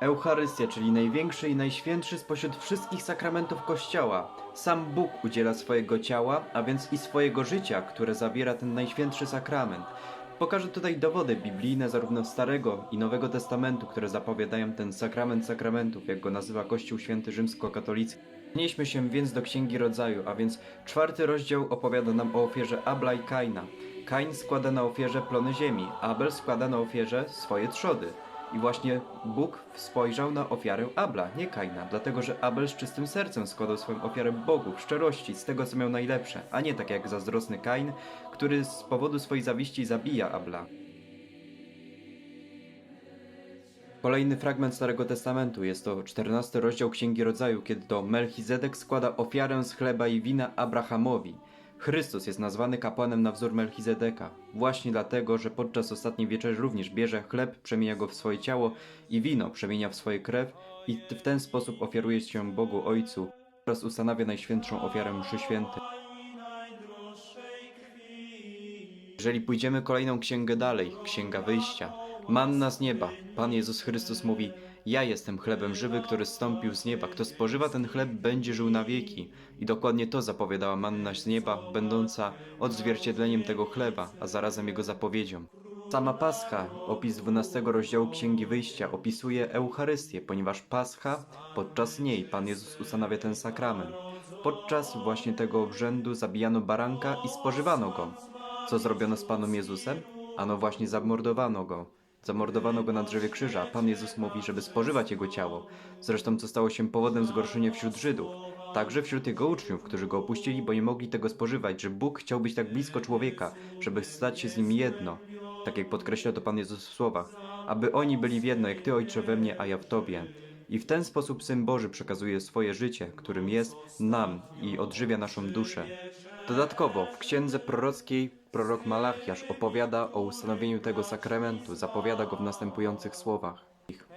Eucharystia, czyli największy i najświętszy spośród wszystkich sakramentów Kościoła. Sam Bóg udziela swojego ciała, a więc i swojego życia, które zawiera ten najświętszy sakrament. Pokażę tutaj dowody biblijne zarówno Starego i Nowego Testamentu, które zapowiadają ten sakrament sakramentów, jak go nazywa Kościół Święty Rzymskokatolicki. Przenieśmy się więc do Księgi Rodzaju, a więc czwarty rozdział opowiada nam o ofierze Abla i Kaina. Kain składa na ofierze plony ziemi, Abel składa na ofierze swoje trzody. I właśnie Bóg spojrzał na ofiarę Abla, nie Kaina, dlatego że Abel z czystym sercem składał swoją ofiarę Bogu, w szczerości, z tego co miał najlepsze, a nie tak jak zazdrosny Kain, który z powodu swojej zawiści zabija Abla. Kolejny fragment Starego Testamentu jest to 14 rozdział Księgi Rodzaju, kiedy to Melchizedek składa ofiarę z chleba i wina Abrahamowi. Chrystus jest nazwany kapłanem na wzór Melchizedeka, właśnie dlatego, że podczas ostatniej wieczerzy również bierze chleb, przemienia go w swoje ciało i wino przemienia w swoje krew i w ten sposób ofiaruje się Bogu Ojcu oraz ustanawia najświętszą ofiarę mszy świętej. Jeżeli pójdziemy kolejną księgę dalej, księga wyjścia, manna z nieba, Pan Jezus Chrystus mówi: Ja jestem chlebem żywy, który zstąpił z nieba. Kto spożywa ten chleb, będzie żył na wieki. I dokładnie to zapowiadała manna z nieba, będąca odzwierciedleniem tego chleba, a zarazem jego zapowiedzią. Sama Pascha, opis 12 rozdziału Księgi Wyjścia, opisuje Eucharystię, ponieważ Pascha, podczas niej Pan Jezus ustanawia ten sakrament. Podczas właśnie tego obrzędu zabijano baranka i spożywano go. Co zrobiono z Panem Jezusem? Ano właśnie zamordowano go. Zamordowano go na drzewie krzyża, Pan Jezus mówi, żeby spożywać jego ciało. Zresztą co stało się powodem zgorszenia wśród Żydów. Także wśród jego uczniów, którzy go opuścili, bo nie mogli tego spożywać, że Bóg chciał być tak blisko człowieka, żeby stać się z nim jedno. Tak jak podkreśla to Pan Jezus w słowach. Aby oni byli w jedno, jak Ty, Ojcze, we mnie, a ja w Tobie. I w ten sposób Syn Boży przekazuje swoje życie, którym jest nam i odżywia naszą duszę. Dodatkowo w księdze prorockiej prorok Malachiasz opowiada o ustanowieniu tego sakramentu, zapowiada go w następujących słowach.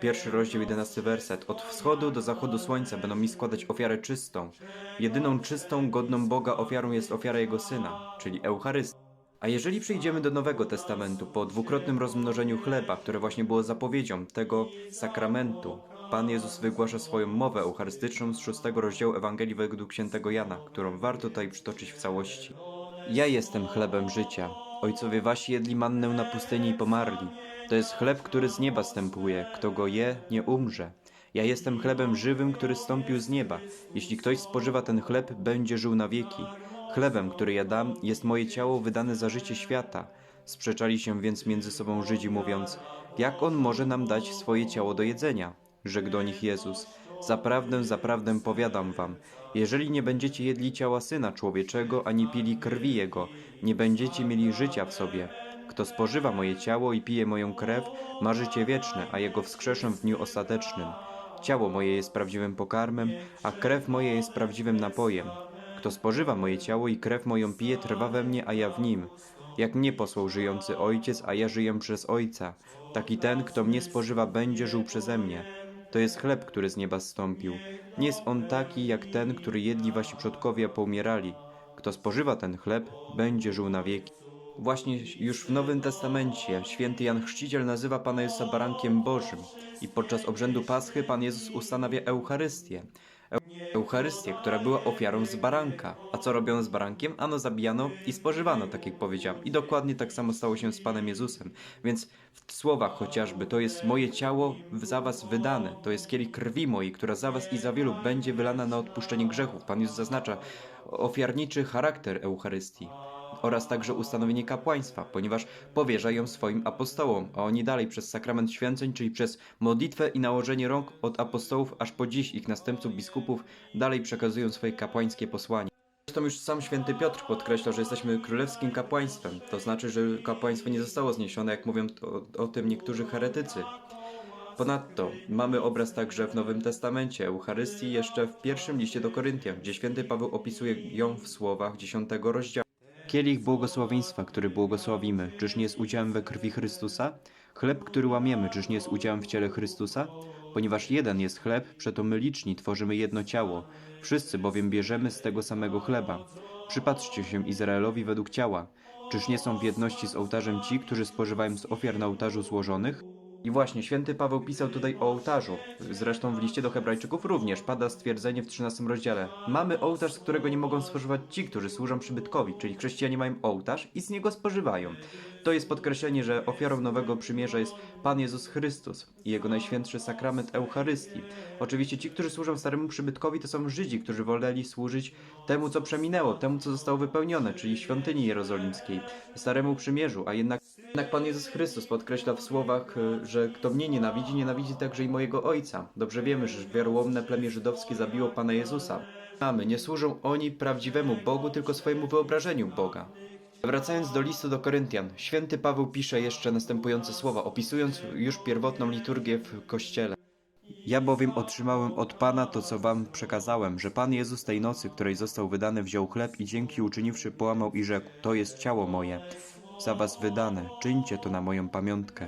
Pierwszy rozdział, jedenasty werset. Od wschodu do zachodu słońca będą mi składać ofiarę czystą. Jedyną czystą, godną Boga ofiarą jest ofiara Jego Syna, czyli Eucharystia. A jeżeli przejdziemy do Nowego Testamentu, po dwukrotnym rozmnożeniu chleba, które właśnie było zapowiedzią tego sakramentu, Pan Jezus wygłasza swoją mowę eucharystyczną z szóstego rozdziału Ewangelii według świętego Jana, którą warto tutaj przytoczyć w całości. Ja jestem chlebem życia. Ojcowie wasi jedli mannę na pustyni i pomarli. To jest chleb, który z nieba stępuje. Kto go je, nie umrze. Ja jestem chlebem żywym, który stąpił z nieba. Jeśli ktoś spożywa ten chleb, będzie żył na wieki. Chlebem, który ja dam, jest moje ciało wydane za życie świata. Sprzeczali się więc między sobą Żydzi, mówiąc: Jak on może nam dać swoje ciało do jedzenia? Rzekł do nich Jezus: Zaprawdę, zaprawdę powiadam wam, jeżeli nie będziecie jedli ciała syna człowieczego, ani pili krwi jego, nie będziecie mieli życia w sobie. Kto spożywa moje ciało i pije moją krew, ma życie wieczne, a jego wskrzeszę w dniu ostatecznym. Ciało moje jest prawdziwym pokarmem, a krew moja jest prawdziwym napojem. Kto spożywa moje ciało i krew moją pije, trwa we mnie, a ja w nim. Jak mnie posłał żyjący Ojciec, a ja żyję przez Ojca, taki ten, kto mnie spożywa, będzie żył przeze mnie. To jest chleb, który z nieba zstąpił. Nie jest on taki, jak ten, który jedli wasi przodkowie, a poumierali. Kto spożywa ten chleb, będzie żył na wieki. Właśnie już w Nowym Testamencie święty Jan Chrzciciel nazywa Pana Jezusa barankiem Bożym i podczas obrzędu Paschy Pan Jezus ustanawia Eucharystię. Eucharystię, która była ofiarą z baranka. A co robiono z barankiem? Ano zabijano i spożywano, tak jak powiedziałem. I dokładnie tak samo stało się z Panem Jezusem. Więc w słowach chociażby, to jest moje ciało za was wydane, to jest kielich krwi mojej, która za was i za wielu będzie wylana na odpuszczenie grzechów. Pan Jezus zaznacza ofiarniczy charakter Eucharystii oraz także ustanowienie kapłaństwa, ponieważ powierza ją swoim apostołom, a oni dalej przez sakrament święceń, czyli przez modlitwę i nałożenie rąk od apostołów aż po dziś ich następców biskupów dalej przekazują swoje kapłańskie posłanie. Zresztą już sam święty Piotr podkreśla, że jesteśmy królewskim kapłaństwem. To znaczy, że kapłaństwo nie zostało zniesione, jak mówią o, o tym niektórzy heretycy. Ponadto mamy obraz także w Nowym Testamencie Eucharystii jeszcze w pierwszym liście do Koryntian, gdzie święty Paweł opisuje ją w słowach dziesiątego rozdziału. Kielich błogosławieństwa, który błogosławimy, czyż nie jest udziałem we krwi Chrystusa? Chleb, który łamiemy, czyż nie jest udziałem w ciele Chrystusa? Ponieważ jeden jest chleb, przeto my liczni tworzymy jedno ciało. Wszyscy bowiem bierzemy z tego samego chleba. Przypatrzcie się Izraelowi według ciała. Czyż nie są w jedności z ołtarzem ci, którzy spożywają z ofiar na ołtarzu złożonych? I właśnie, święty Paweł pisał tutaj o ołtarzu. Zresztą w liście do Hebrajczyków również pada stwierdzenie w 13 rozdziale. Mamy ołtarz, z którego nie mogą spożywać ci, którzy służą przybytkowi, czyli chrześcijanie mają ołtarz i z niego spożywają. To jest podkreślenie, że ofiarą nowego przymierza jest Pan Jezus Chrystus i Jego najświętszy sakrament Eucharystii. Oczywiście ci, którzy służą staremu przybytkowi, to są Żydzi, którzy woleli służyć temu, co przeminęło, temu, co zostało wypełnione, czyli świątyni jerozolimskiej, staremu przymierzu, a jednak jednak Pan Jezus Chrystus podkreśla w słowach, y, że kto mnie nienawidzi, nienawidzi także i mojego Ojca. Dobrze wiemy, że wiarołomne plemię żydowskie zabiło Pana Jezusa. Mamy, nie służą oni prawdziwemu Bogu, tylko swojemu wyobrażeniu Boga. Wracając do listu do Koryntian, święty Paweł pisze jeszcze następujące słowa, opisując już pierwotną liturgię w Kościele. Ja bowiem otrzymałem od Pana to, co wam przekazałem, że Pan Jezus tej nocy, której został wydany, wziął chleb i dzięki uczyniwszy połamał i rzekł, to jest ciało moje, za was wydane, czyńcie to na moją pamiątkę.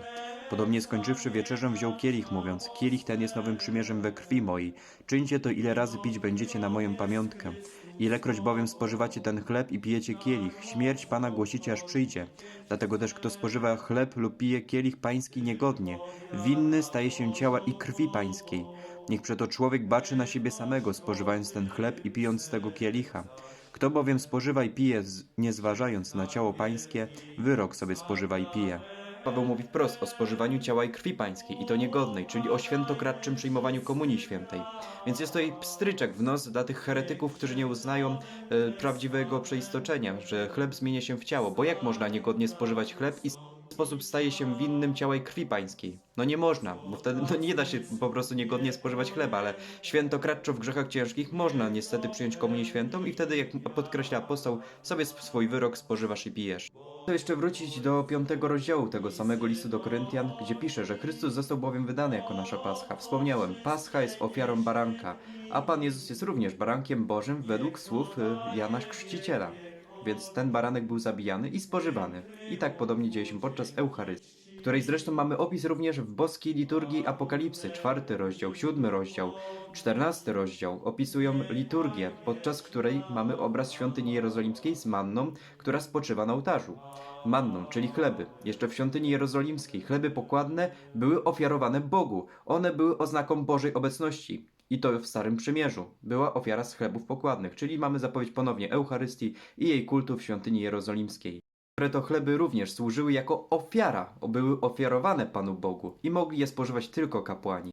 Podobnie skończywszy wieczerzę, wziął kielich, mówiąc, kielich ten jest nowym przymierzem we krwi mojej, czyńcie to ile razy pić będziecie na moją pamiątkę. Ilekroć bowiem spożywacie ten chleb i pijecie kielich, śmierć Pana głosicie aż przyjdzie. Dlatego też kto spożywa chleb lub pije kielich pański niegodnie, winny staje się ciała i krwi pańskiej. Niech przeto człowiek baczy na siebie samego, spożywając ten chleb i pijąc z tego kielicha. Kto bowiem spożywa i pije, nie zważając na ciało pańskie, wyrok sobie spożywa i pije. Paweł mówi wprost o spożywaniu ciała i krwi pańskiej i to niegodnej, czyli o świętokradczym przyjmowaniu komunii świętej. Więc jest to jej pstryczek w nos dla tych heretyków, którzy nie uznają e, prawdziwego przeistoczenia, że chleb zmienia się w ciało, bo jak można niegodnie spożywać chleb i sposób staje się winnym ciała i krwi pańskiej? No nie można, bo wtedy no nie da się po prostu niegodnie spożywać chleba, ale świętokradczo w grzechach ciężkich można niestety przyjąć komunię świętą i wtedy, jak podkreśla apostoł, sobie swój wyrok spożywasz i pijesz. To jeszcze wrócić do piątego rozdziału tego samego listu do Koryntian, gdzie pisze, że Chrystus został bowiem wydany jako nasza Pascha. Wspomniałem, Pascha jest ofiarą baranka, a Pan Jezus jest również barankiem Bożym według słów y, Jana Chrzciciela. Więc ten baranek był zabijany i spożywany. I tak podobnie dzieje się podczas Eucharystii której zresztą mamy opis również w boskiej liturgii Apokalipsy, czwarty rozdział, siódmy rozdział, czternasty rozdział opisują liturgię, podczas której mamy obraz świątyni jerozolimskiej z manną, która spoczywa na ołtarzu. Manną, czyli chleby. Jeszcze w świątyni jerozolimskiej chleby pokładne były ofiarowane Bogu. One były oznaką Bożej obecności. I to w Starym Przymierzu. Była ofiara z chlebów pokładnych, czyli mamy zapowiedź ponownie Eucharystii i jej kultu w świątyni jerozolimskiej które to chleby również służyły jako ofiara, były ofiarowane Panu Bogu i mogli je spożywać tylko kapłani.